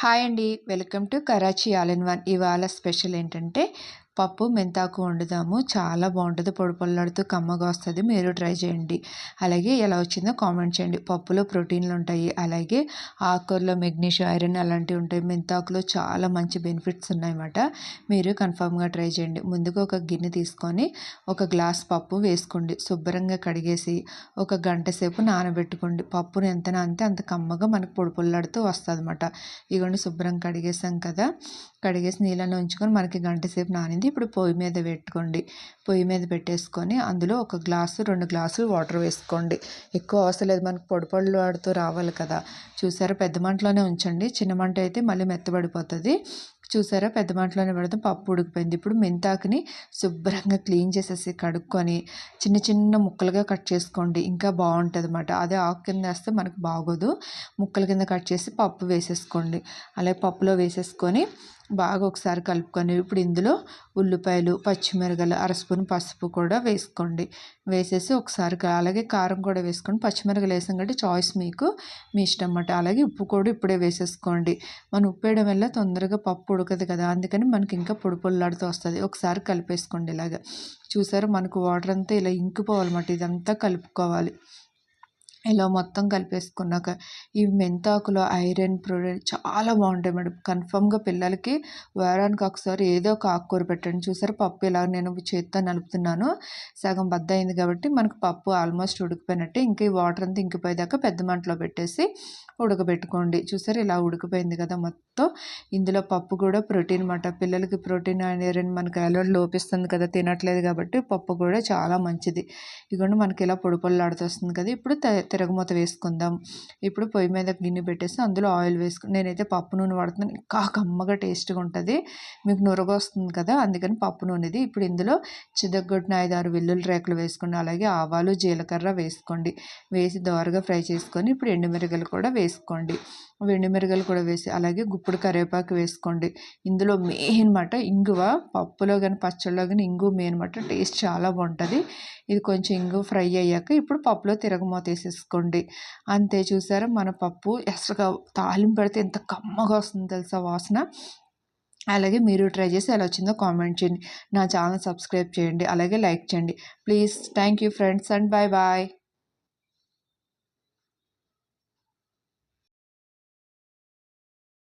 Hi అండి. Welcome to Karachi all in one. ఇవాళ special ఏంటంటే పప్పు మెంతాకు వండుదాము. చాలా బాగుంటుంది. పొడి పొల్లాడుతూ కమ్మగా వస్తుంది. మీరు ట్రై చేయండి. అలాగే ఎలా వచ్చిందో కామెంట్ చేయండి. పప్పులో ప్రోటీన్లు ఉంటాయి. అలాగే ఆకుకూరలో మెగ్నీషియం ఐరన్ అలాంటివి ఉంటాయి. మెంతాకులో చాలా మంచి బెనిఫిట్స్ ఉన్నాయన్నమాట. మీరు కన్ఫామ్గా ట్రై చేయండి. ముందుగా ఒక గిన్నె తీసుకొని ఒక గ్లాస్ పప్పు వేసుకోండి. శుభ్రంగా కడిగేసి ఒక గంట సేపు నానబెట్టుకోండి. పప్పును ఎంత నానితే అంత కమ్మగా మనకు పొడి పొల్లాడుతూ వస్తుంది అనమాట ఇగోండి శుభ్రం కడిగేసాం కదా. కడిగేసి నీళ్ళని ఉంచుకొని మనకి గంట సేపు నానింది. ఇప్పుడు పొయ్యి మీద పెట్టుకోండి. పొయ్యి మీద పెట్టేసుకొని అందులో ఒక గ్లాసు రెండు గ్లాసులు వాటర్ వేసుకోండి. ఎక్కువ అవసరం లేదు. మనకు పొడి పొడిలు ఆడుతూ రావాలి కదా. చూసారా? పెద్ద మంటలోనే ఉంచండి. చిన్న మంట అయితే మళ్ళీ మెత్తబడిపోతుంది. చూసారా? పెద్ద మంటలోనే పెడతాం పప్పు ఉడికిపోయింది. ఇప్పుడు మెంతాకుని శుభ్రంగా క్లీన్ చేసేసి కడుక్కొని చిన్న చిన్న ముక్కలుగా కట్ చేసుకోండి. ఇంకా బాగుంటుంది అన్నమాట అదే ఆకు కింద వేస్తే మనకు బాగోదు. ముక్కల కింద కట్ చేసి పప్పు వేసేసుకోండి. అలాగే పప్పులో వేసేసుకొని బాగా ఒకసారి కలుపుకొని ఇప్పుడు ఇందులో ఉల్లిపాయలు పచ్చిమిరగలు అర స్పూన్ పసుపు కూడా వేసుకోండి. వేసేసి ఒకసారి అలాగే కారం కూడా వేసుకోండి పచ్చిమిరగలు వేసాం కాబట్టి చాయిస్ మీకు మీ ఇష్టం అన్నమాట. అలాగే ఉప్పు కూడా ఇప్పుడే వేసేసుకోండి. మనం ఉప్పు వేయడం వల్ల తొందరగా పప్పు ఉడకదు కదా అందుకని మనకి ఇంకా పొడి పొల్లాడుతూ వస్తుంది. ఒకసారి కలిపేసుకోండి ఇలాగ. చూసారు మనకు వాటర్ అంతా ఇలా ఇంకిపోవాలన్నమాట. ఇదంతా కలుపుకోవాలి. ఇలా మొత్తం కలిపేసుకున్నాక ఈ మెంతాకులో ఐరన్ ప్రోడక్ట్ చాలా బాగుంటాయి మేడం. కన్ఫామ్గా పిల్లలకి వారానికి ఒకసారి ఏదో ఒక ఆకుకూర పెట్టండి. చూసారు పప్పు ఇలా నేను చేత్తో నలుపుతున్నాను. సగం బద్ద అయింది కాబట్టి మనకు పప్పు ఆల్మోస్ట్ ఉడికిపోయినట్టే. ఇంకా ఈ వాటర్ అంతా ఇంకిపోయేదాకా పెద్ద మంటలో పెట్టేసి ఉడకబెట్టుకోండి. చూసారు ఇలా ఉడికిపోయింది కదా మొత్తం. ఇందులో పప్పు కూడా ప్రోటీన్ అనమాట పిల్లలకి ప్రోటీన్ ఐరన్ మనకి అలవాటు లోపిస్తుంది కదా తినట్లేదు కాబట్టి పప్పు కూడా చాలా మంచిది. ఇదిగోండి మనకి ఇలా పొడి వస్తుంది కదా. ఇప్పుడు తిరగమూత వేసుకుందాం. ఇప్పుడు పొయ్యి మీద గిన్నె పెట్టేసి అందులో ఆయిల్ వేసుకుని నేనైతే పప్పు నూనె వాడుతున్నాను. ఇంకా కమ్మగా టేస్ట్గా ఉంటుంది. మీకు నురగొస్తుంది కదా అందుకని పప్పు నూనెది. ఇప్పుడు ఇందులో చిదగొట్టిన ఐదు ఆరు వెల్లుల్లి రేకులు వేసుకుని అలాగే ఆవాలు జీలకర్ర వేసుకోండి. వేసి దోరగా ఫ్రై చేసుకొని ఇప్పుడు ఎండుమిరగలు కూడా వేసుకోండి. ఎండుమిరగలు కూడా వేసి అలాగే గుప్పుడు కరివేపాకు వేసుకోండి. ఇందులో మెయిన్ మాట ఇంగువ పప్పులో కానీ పచ్చళ్ళలో కానీ ఇంగు మెయిన్ మాట టేస్ట్ చాలా బాగుంటుంది. ఇది కొంచెం ఇంగు ఫ్రై అయ్యాక ఇప్పుడు పప్పులో తిరగమూత వేసేసుకోండి అంతే చూసారా? మన పప్పు అసలు తాలింపు పెడితే ఎంత కమ్మగా వస్తుందో తెలుసా వాసన? అలాగే మీరు ట్రై చేసి ఎలా వచ్చిందో కామెంట్ చేయండి. నా ఛానల్ సబ్స్క్రైబ్ చేయండి. అలాగే లైక్ చేయండి. Please. Thank you friends and bye bye.